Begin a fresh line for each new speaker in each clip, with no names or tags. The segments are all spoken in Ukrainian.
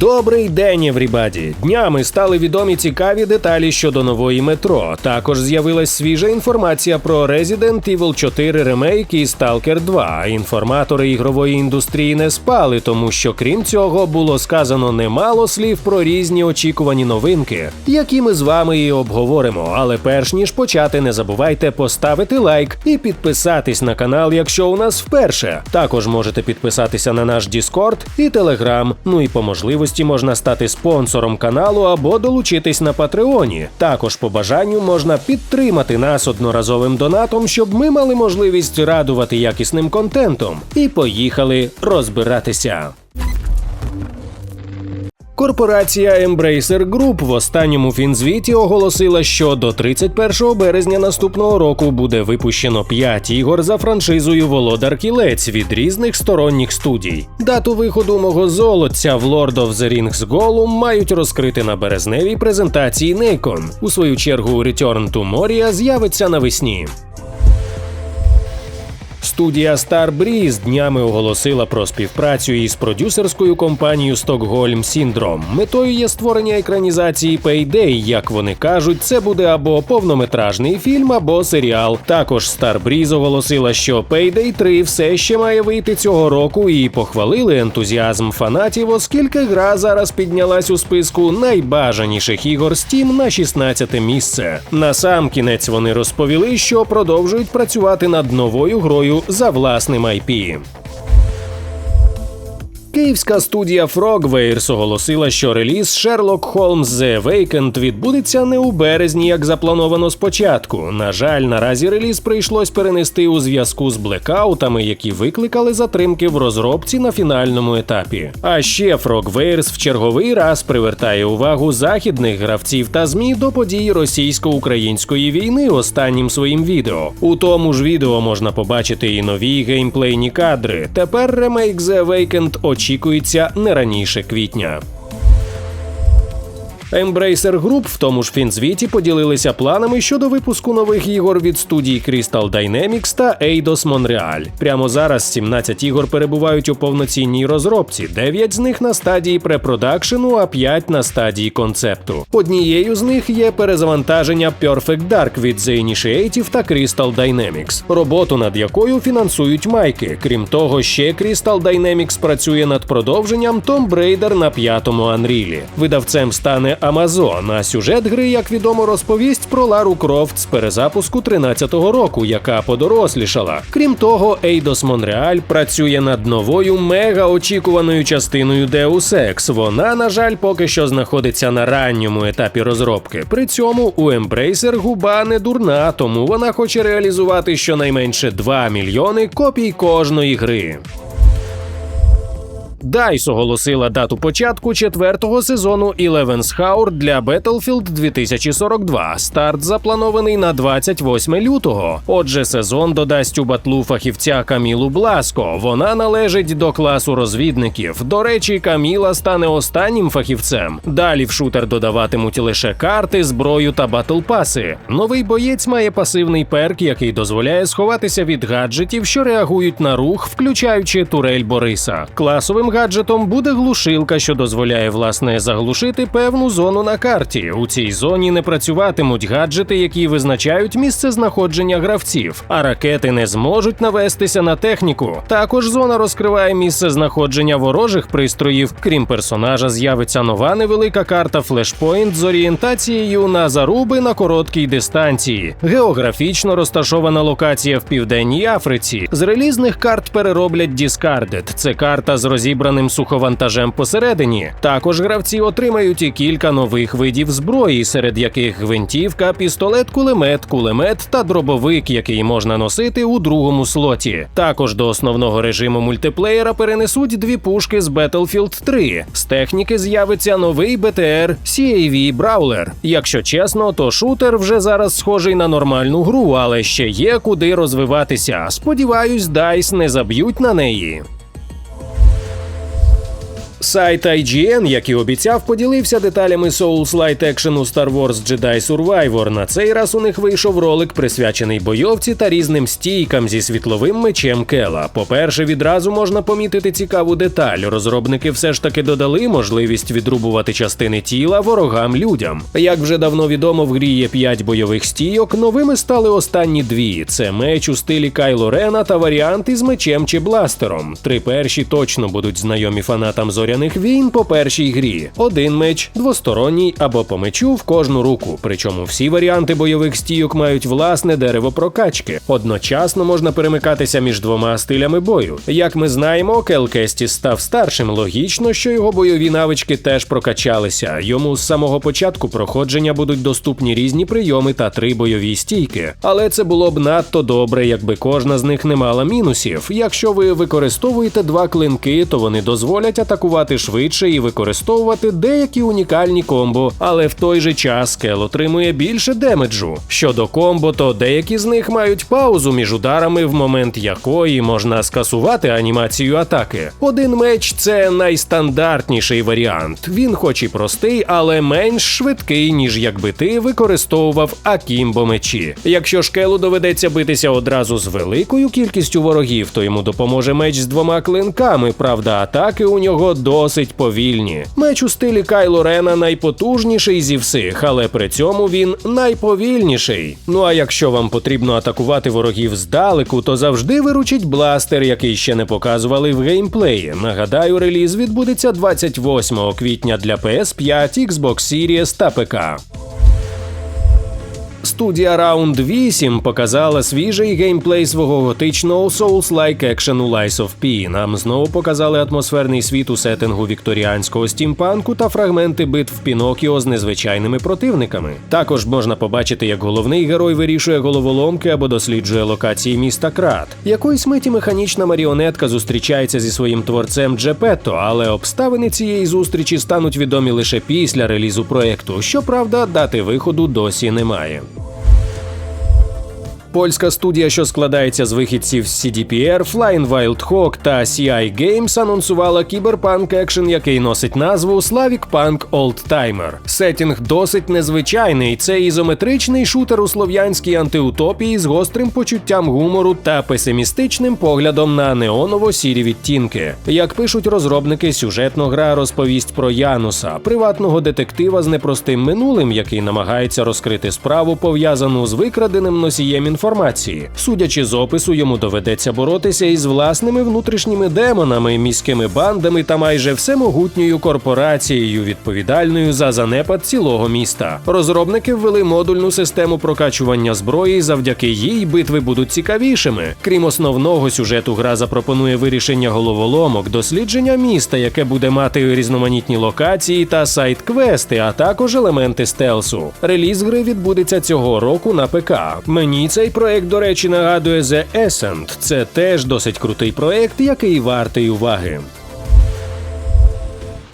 Добрий день, Еврібаді! Днями стали відомі цікаві деталі щодо нової метро. Також з'явилась свіжа інформація про Resident Evil 4 ремейк і Stalker 2. Інформатори ігрової індустрії не спали, тому що крім цього було сказано немало слів про різні очікувані новинки, які ми з вами і обговоримо. Але перш ніж почати, не забувайте поставити лайк і підписатись на канал, якщо у нас вперше. Також можете підписатися на наш Discord і Telegram. Ну і по можливості можна стати спонсором каналу або долучитись на Патреоні. Також по бажанню можна підтримати нас одноразовим донатом, щоб ми мали можливість радувати якісним контентом. І поїхали розбиратися. Корпорація Embracer Group в останньому фінзвіті оголосила, що до 31 березня наступного року буде випущено 5 ігор за франшизою Володар Кілець від різних сторонніх студій. Дату виходу мого золотця в Lord of the Rings Gollum мають розкрити на березневій презентації Nacon. У свою чергу Return to Moria з'явиться навесні. Студія Starbreeze днями оголосила про співпрацю із продюсерською компанією Stockholm Syndrome. Метою є створення екранізації Payday. Як вони кажуть, це буде або повнометражний фільм, або серіал. Також Starbreeze оголосила, що Payday 3 все ще має вийти цього року, і похвалили ентузіазм фанатів, оскільки гра зараз піднялась у списку найбажаніших ігор Steam на 16 місце. Насамкінець вони розповіли, що продовжують працювати над новою грою за власним IP. Київська студія Frogwares оголосила, що реліз Sherlock Holmes The Awakened відбудеться не у березні, як заплановано спочатку. На жаль, наразі реліз прийшлось перенести у зв'язку з блекаутами, які викликали затримки в розробці на фінальному етапі. А ще Frogwares в черговий раз привертає увагу західних гравців та змі до подій російсько-української війни останнім своїм відео. У тому ж відео можна побачити і нові геймплейні кадри. Тепер ремейк The Awakened очікується не раніше квітня. Embracer Group в тому ж фінзвіті поділилися планами щодо випуску нових ігор від студій Crystal Dynamics та Eidos Montreal. Прямо зараз 17 ігор перебувають у повноцінній розробці, 9 з них на стадії препродакшену, а 5 на стадії концепту. Однією з них є перезавантаження Perfect Dark від The Initiative та Crystal Dynamics, роботу над якою фінансують майки. Крім того, ще Crystal Dynamics працює над продовженням Tomb Raider на п'ятому Unreal. Видавцем стане Amazon, а сюжет гри, як відомо, розповість про Лару Крофт з перезапуску 13-го року, яка подорослішала. Крім того, Eidos Montreal працює над новою мега очікуваною частиною Deus Ex. Вона, на жаль, поки що знаходиться на ранньому етапі розробки. При цьому у Embracer губа не дурна, тому вона хоче реалізувати щонайменше 2 мільйони копій кожної гри. DICE оголосила дату початку четвертого сезону Eleven's Hour для Battlefield 2042. Старт запланований на 28 лютого. Отже, сезон додасть у батлу фахівця Камілу Бласко. Вона належить до класу розвідників. До речі, Каміла стане останнім фахівцем. Далі в шутер додаватимуть лише карти, зброю та батлпаси. Новий боєць має пасивний перк, який дозволяє сховатися від гаджетів, що реагують на рух, включаючи турель Бориса. Класовим гаджетом буде глушилка, що дозволяє власне заглушити певну зону на карті. У цій зоні не працюватимуть гаджети, які визначають місце знаходження гравців, а ракети не зможуть навестися на техніку. Також зона розкриває місце знаходження ворожих пристроїв. Крім персонажа, з'явиться нова невелика карта Flashpoint з орієнтацією на заруби на короткій дистанції. Географічно розташована локація в південній Африці. З релізних карт перероблять Discarded. Це карта з розібраним суховантажем посередині. Також гравці отримають і кілька нових видів зброї, серед яких гвинтівка, пістолет, кулемет, кулемет та дробовик, який можна носити у другому слоті. Також до основного режиму мультиплеєра перенесуть дві пушки з Battlefield 3. З техніки з'явиться новий БТР CAV Brawler. Якщо чесно, то шутер вже зараз схожий на нормальну гру, але ще є куди розвиватися. Сподіваюсь, DICE не заб'ють на неї. Сайт IGN, як і обіцяв, поділився деталями Souls-Light екшену Star Wars Jedi Survivor. На цей раз у них вийшов ролик, присвячений бойовці та різним стійкам зі світловим мечем Кела. По-перше, відразу можна помітити цікаву деталь. Розробники все ж таки додали можливість відрубувати частини тіла ворогам людям. Як вже давно відомо, в грі є 5 бойових стійок. Новими стали останні дві: це меч у стилі Кайло Рена та варіант із мечем чи бластером. Три перші точно будуть знайомі фанатам зоряних війн по першій грі. Один меч, двосторонній або по мечу в кожну руку. Причому всі варіанти бойових стійок мають власне дерево прокачки. Одночасно можна перемикатися між двома стилями бою. Як ми знаємо, Кел Кестіс став старшим. Логічно, що його бойові навички теж прокачалися. Йому з самого початку проходження будуть доступні різні прийоми та три бойові стійки. Але це було б надто добре, якби кожна з них не мала мінусів. Якщо ви використовуєте два клинки, то вони дозволять атакувати швидше і використовувати деякі унікальні комбо, але в той же час Кел отримує більше демеджу. Щодо комбо, то деякі з них мають паузу між ударами, в момент якої можна скасувати анімацію атаки. Один меч це найстандартніший варіант. Він, хоч і простий, але менш швидкий, ніж якби ти використовував акімбо мечі. Якщо шкелу доведеться битися одразу з великою кількістю ворогів, то йому допоможе меч з двома клинками. Правда, атаки у нього досить повільні. Меч у стилі Кайло Рена найпотужніший зі всіх, але при цьому він найповільніший. Ну а якщо вам потрібно атакувати ворогів здалеку, то завжди виручить бластер, який ще не показували в геймплеї. Нагадаю, реліз відбудеться 28 квітня для PS5, Xbox Series та ПК. Студія Round 8 показала свіжий геймплей свого готичного Souls-like екшену Lies of P. Нам знову показали атмосферний світ у сеттингу вікторіанського стімпанку та фрагменти битв Пінокіо з незвичайними противниками. Також можна побачити, як головний герой вирішує головоломки або досліджує локації міста Крат. Якоїсь миті механічна маріонетка зустрічається зі своїм творцем Джепетто, але обставини цієї зустрічі стануть відомі лише після релізу проекту. Щоправда, дати виходу досі немає. Польська студія, що складається з вихідців з CDPR, Flying Wild Hawk та CI Games, анонсувала кіберпанк екшен, який носить назву Slavic Punk Old Timer. Сетінг досить незвичайний. Це ізометричний шутер у слов'янській антиутопії з гострим почуттям гумору та песимістичним поглядом на неоново-сірі відтінки. Як пишуть розробники, сюжетно гра розповість про Януса, приватного детектива з непростим минулим, який намагається розкрити справу, пов'язану з викраденим носієм інформації. Судячи з опису, йому доведеться боротися із власними внутрішніми демонами, міськими бандами та майже всемогутньою корпорацією, відповідальною за занепад цілого міста. Розробники ввели модульну систему прокачування зброї. Завдяки їй битви будуть цікавішими. Крім основного сюжету, гра запропонує вирішення головоломок, дослідження міста, яке буде мати різноманітні локації та сайт-квести, а також елементи стелсу. Реліз гри відбудеться цього року на ПК. Мені цей проект, до речі, нагадує The Ascent. Це теж досить крутий проект, який вартий уваги.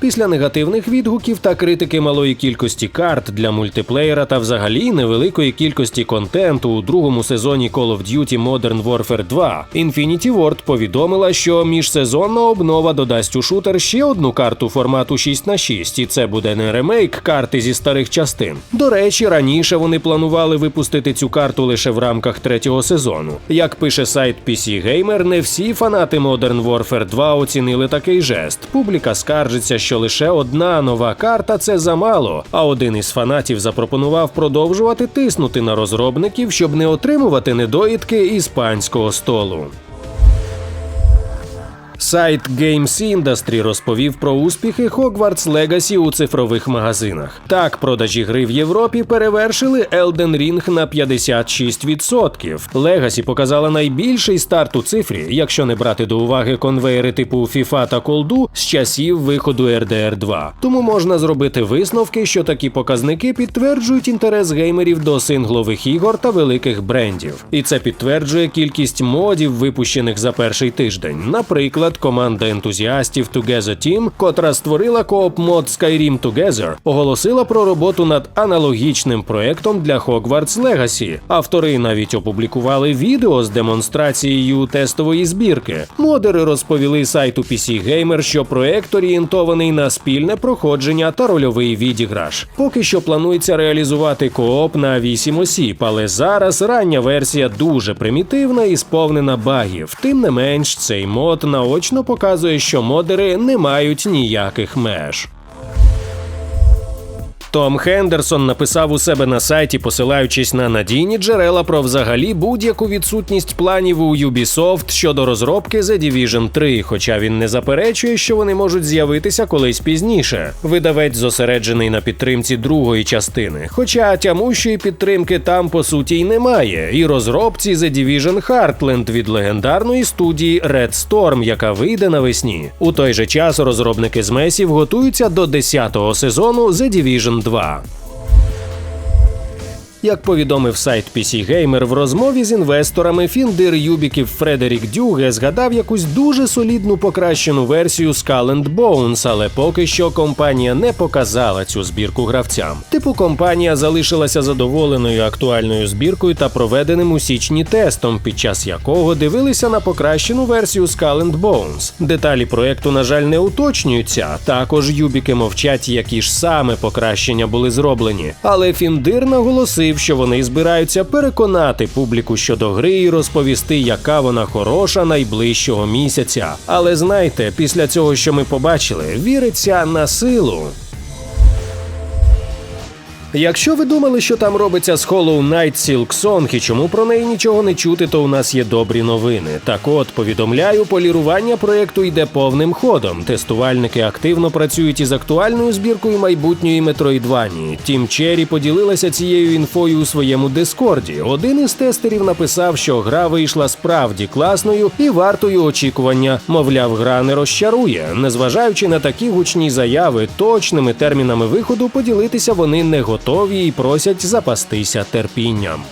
Після негативних відгуків та критики малої кількості карт для мультиплеєра та взагалі невеликої кількості контенту у другому сезоні Call of Duty Modern Warfare 2, Infinity Ward повідомила, що міжсезонна обнова додасть у шутер ще одну карту формату 6 на 6 і це буде не ремейк карти зі старих частин. До речі, раніше вони планували випустити цю карту лише в рамках третього сезону. Як пише сайт PC Gamer, не всі фанати Modern Warfare 2 оцінили такий жест. Публіка скаржиться, що лише одна нова карта це замало. А один із фанатів запропонував продовжувати тиснути на розробників, щоб не отримувати недоїдки іспанського столу. Сайт Games Industry розповів про успіхи Hogwarts Legacy у цифрових магазинах. Так, продажі гри в Європі перевершили Elden Ring на 56%. Legacy показала найбільший старт у цифрі, якщо не брати до уваги конвейери типу FIFA та Колду з часів виходу RDR 2. Тому можна зробити висновки, що такі показники підтверджують інтерес геймерів до синглових ігор та великих брендів. І це підтверджує кількість модів, випущених за перший тиждень. Наприклад. Приклад, команда ентузіастів Together Team, котра створила кооп мод Skyrim Together, оголосила про роботу над аналогічним проектом для Hogwarts Legacy. Автори навіть опублікували відео з демонстрацією тестової збірки. Модери розповіли сайту PC Gamer, що проект орієнтований на спільне проходження та рольовий відіграш. Поки що планується реалізувати кооп на 8 осіб, але зараз рання версія дуже примітивна і сповнена багів. Тим не менш, цей мод наочно показує, що модери не мають ніяких меж. Том Хендерсон написав у себе на сайті, посилаючись на надійні джерела про взагалі будь-яку відсутність планів у Ubisoft щодо розробки The Division 3, хоча він не заперечує, що вони можуть з'явитися колись пізніше. Видавець зосереджений на підтримці другої частини, хоча тямущої підтримки там по суті й немає, і розробці The Division Heartland від легендарної студії Red Storm, яка вийде навесні. У той же час розробники з Месів готуються до 10-го сезону The Division 2. Як повідомив сайт PC Gamer, в розмові з інвесторами фіндир Юбіків Фредерік Дюге згадав якусь дуже солідну покращену версію Skull and Bones, але поки що компанія не показала цю збірку гравцям. Типу компанія залишилася задоволеною актуальною збіркою та проведеним у січні тестом, під час якого дивилися на покращену версію Skull and Bones. Деталі проекту, на жаль, не уточнюються. Також Юбіки мовчать, які ж саме покращення були зроблені. Але Фіндир наголосив що вони збираються переконати публіку щодо гри і розповісти, яка вона хороша найближчого місяця. Але знайте, після цього, що ми побачили, віриться на силу. Якщо ви думали, що там робиться з Hollow Knight Silk і чому про неї нічого не чути, то у нас є добрі новини. Так от повідомляю, полірування проєкту йде повним ходом. Тестувальники активно працюють із актуальною збіркою майбутньої Метроїдванії. Тім Черрі поділилася цією інфою у своєму дискорді. Один із тестерів написав, що гра вийшла справді класною і вартою очікування. Мовляв, гра не розчарує. Незважаючи на такі гучні заяви, точними термінами виходу поділитися вони не готові готові і просять запастися терпінням.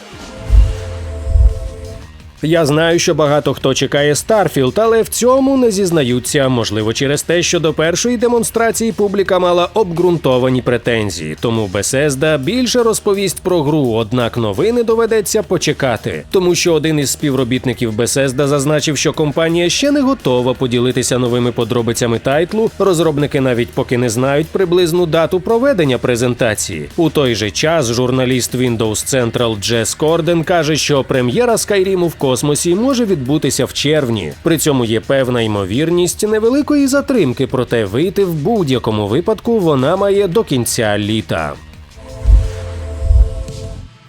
Я знаю, що багато хто чекає Starfield, але в цьому не зізнаються. Можливо, через те, що до першої демонстрації публіка мала обґрунтовані претензії. Тому Bethesda більше розповість про гру, однак новини доведеться почекати. Тому що один із співробітників Bethesda зазначив, що компанія ще не готова поділитися новими подробицями тайтлу. Розробники навіть поки не знають приблизну дату проведення презентації. У той же час журналіст Windows Central Джес Корден каже, що прем'єра Skyrim в космосі може відбутися в червні. При цьому є певна ймовірність невеликої затримки, проте вийти в будь-якому випадку вона має до кінця літа.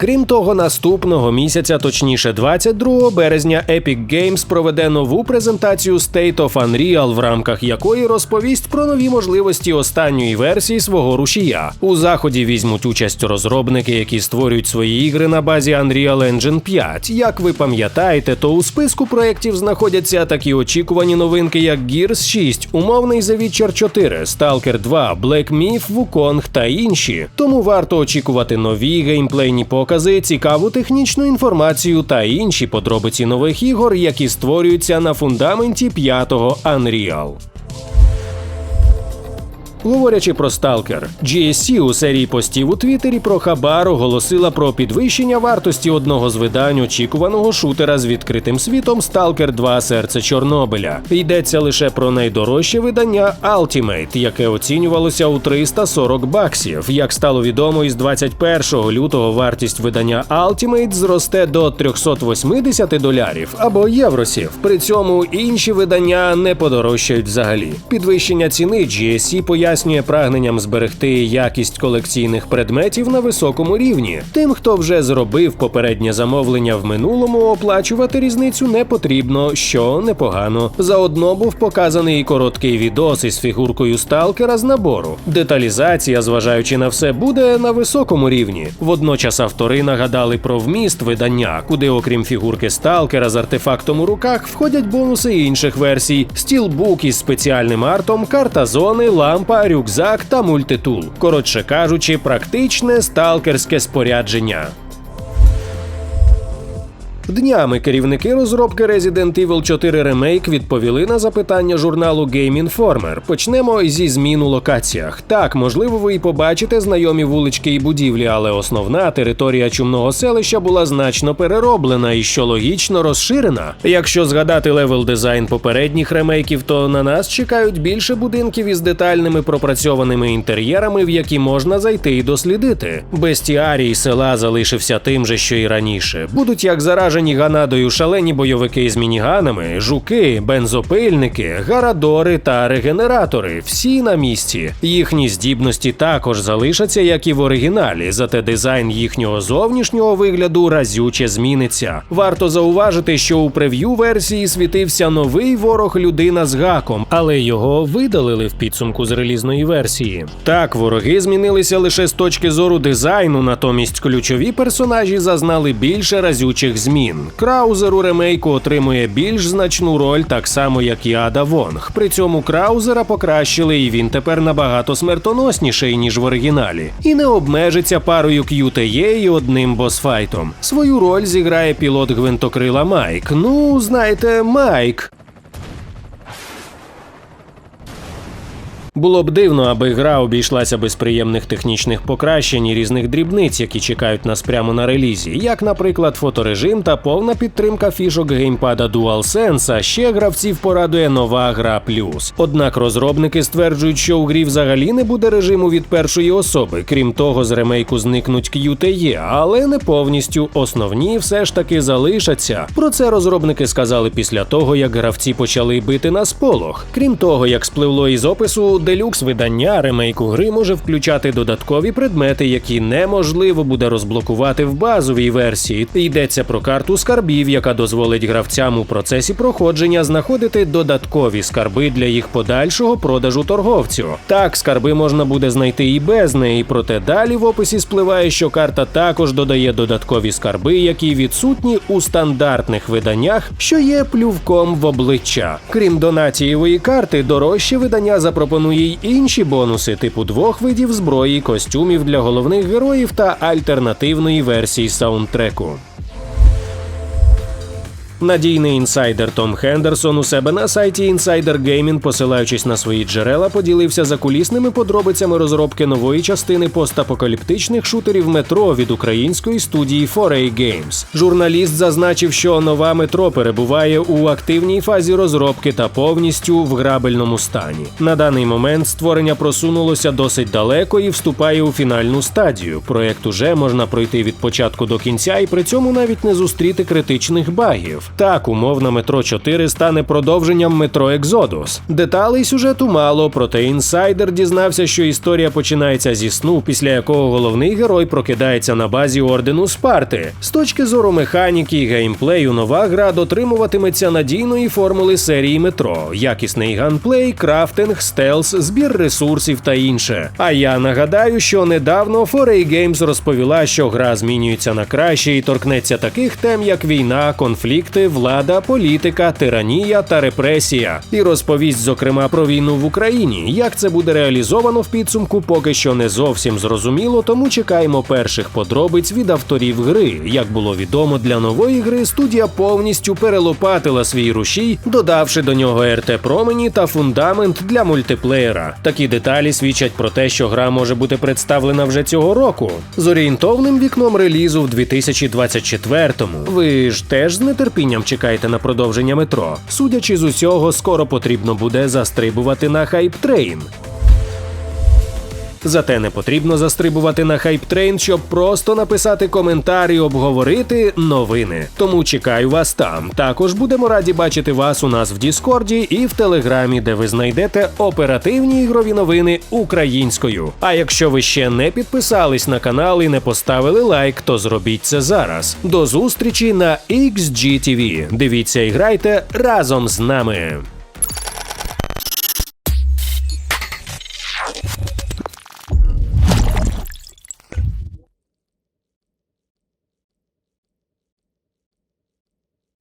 Крім того, наступного місяця, точніше 22 березня, Epic Games проведе нову презентацію State of Unreal, в рамках якої розповість про нові можливості останньої версії свого рушія. У заході візьмуть участь розробники, які створюють свої ігри на базі Unreal Engine 5. Як ви пам'ятаєте, то у списку проєктів знаходяться такі очікувані новинки, як Gears 6, умовний The Witcher 4, Stalker 2, Black Myth, Wukong та інші. Тому варто очікувати нові геймплейні покази покази, цікаву технічну інформацію та інші подробиці нових ігор, які створюються на фундаменті п'ятого Unreal. Говорячи про Stalker, GSC у серії постів у Твіттері про Хабар оголосила про підвищення вартості одного з видань очікуваного шутера з відкритим світом Stalker 2 Серце Чорнобиля. Йдеться лише про найдорожче видання Ultimate, яке оцінювалося у 340 баксів. Як стало відомо, із 21 лютого вартість видання Ultimate зросте до 380 долярів або євросів. При цьому інші видання не подорожчають взагалі. Підвищення ціни GSC пояснює пояснює прагненням зберегти якість колекційних предметів на високому рівні. Тим, хто вже зробив попереднє замовлення в минулому, оплачувати різницю не потрібно, що непогано. Заодно був показаний і короткий відос із фігуркою сталкера з набору. Деталізація, зважаючи на все, буде на високому рівні. Водночас автори нагадали про вміст видання, куди, окрім фігурки сталкера з артефактом у руках, входять бонуси інших версій: стілбук із спеціальним артом, карта зони, лампа рюкзак та мультитул. Коротше кажучи, практичне сталкерське спорядження. Днями керівники розробки Resident Evil 4 Remake відповіли на запитання журналу Game Informer. Почнемо зі змін у локаціях. Так, можливо, ви і побачите знайомі вулички і будівлі, але основна територія чумного селища була значно перероблена і що логічно розширена. Якщо згадати левел дизайн попередніх ремейків, то на нас чекають більше будинків із детальними пропрацьованими інтер'єрами, в які можна зайти і дослідити. Бестіарій села залишився тим же, що і раніше. Будуть як заражені ганадою шалені бойовики з мініганами, жуки, бензопильники, гарадори та регенератори. Всі на місці. Їхні здібності також залишаться, як і в оригіналі, зате дизайн їхнього зовнішнього вигляду разюче зміниться. Варто зауважити, що у прев'ю версії світився новий ворог людина з гаком, але його видалили в підсумку з релізної версії. Так, вороги змінилися лише з точки зору дизайну, натомість ключові персонажі зазнали більше разючих змін. Краузер у ремейку отримує більш значну роль, так само як і Ада Вонг. При цьому Краузера покращили, і він тепер набагато смертоносніший ніж в оригіналі, і не обмежиться парою QTE і одним босфайтом. Свою роль зіграє пілот гвинтокрила Майк. Ну, знаєте, Майк. Було б дивно, аби гра обійшлася без приємних технічних покращень і різних дрібниць, які чекають нас прямо на релізі, як, наприклад, фоторежим та повна підтримка фішок геймпада DualSense, а ще гравців порадує нова гра плюс. Однак розробники стверджують, що у грі взагалі не буде режиму від першої особи. Крім того, з ремейку зникнуть QTE, але не повністю. Основні все ж таки залишаться. Про це розробники сказали після того, як гравці почали бити на сполох. Крім того, як спливло із опису, делюкс видання ремейку гри може включати додаткові предмети, які неможливо буде розблокувати в базовій версії. Йдеться про карту скарбів, яка дозволить гравцям у процесі проходження знаходити додаткові скарби для їх подальшого продажу торговцю. Так, скарби можна буде знайти і без неї, проте далі в описі спливає, що карта також додає додаткові скарби, які відсутні у стандартних виданнях, що є плювком в обличчя. Крім донатієвої карти, дорожче видання запропонує й інші бонуси, типу двох видів зброї, костюмів для головних героїв та альтернативної версії саундтреку. Надійний інсайдер Том Хендерсон у себе на сайті Insider Gaming, посилаючись на свої джерела, поділився закулісними подробицями розробки нової частини постапокаліптичних шутерів метро від української студії 4A Games. Журналіст зазначив, що нова метро перебуває у активній фазі розробки та повністю в грабельному стані. На даний момент створення просунулося досить далеко і вступає у фінальну стадію. Проект уже можна пройти від початку до кінця і при цьому навіть не зустріти критичних багів. Так, умовно метро 4 стане продовженням метро Екзодус. Деталей сюжету мало, проте інсайдер дізнався, що історія починається зі сну, після якого головний герой прокидається на базі ордену Спарти. З точки зору механіки і геймплею, нова гра дотримуватиметься надійної формули серії метро, якісний ганплей, крафтинг, стелс, збір ресурсів та інше. А я нагадаю, що недавно 4A Games розповіла, що гра змінюється на краще і торкнеться таких тем, як війна, конфлікти, влада, політика, тиранія та репресія. І розповість, зокрема, про війну в Україні. Як це буде реалізовано в підсумку, поки що не зовсім зрозуміло, тому чекаємо перших подробиць від авторів гри. Як було відомо для нової гри, студія повністю перелопатила свій рушій, додавши до нього РТ промені та фундамент для мультиплеєра. Такі деталі свідчать про те, що гра може бути представлена вже цього року з орієнтовним вікном релізу в 2024-му. Ви ж теж з нетерпінням чекаєте на продовження метро. Судячи з усього, скоро потрібно буде застрибувати на хайп-трейн. Зате не потрібно застрибувати на хайп-трейн, щоб просто написати коментар і обговорити новини. Тому чекаю вас там. Також будемо раді бачити вас у нас в Діскорді і в Телеграмі, де ви знайдете оперативні ігрові новини українською. А якщо ви ще не підписались на канал і не поставили лайк, то зробіть це зараз. До зустрічі на XGTV. Дивіться і грайте разом з нами.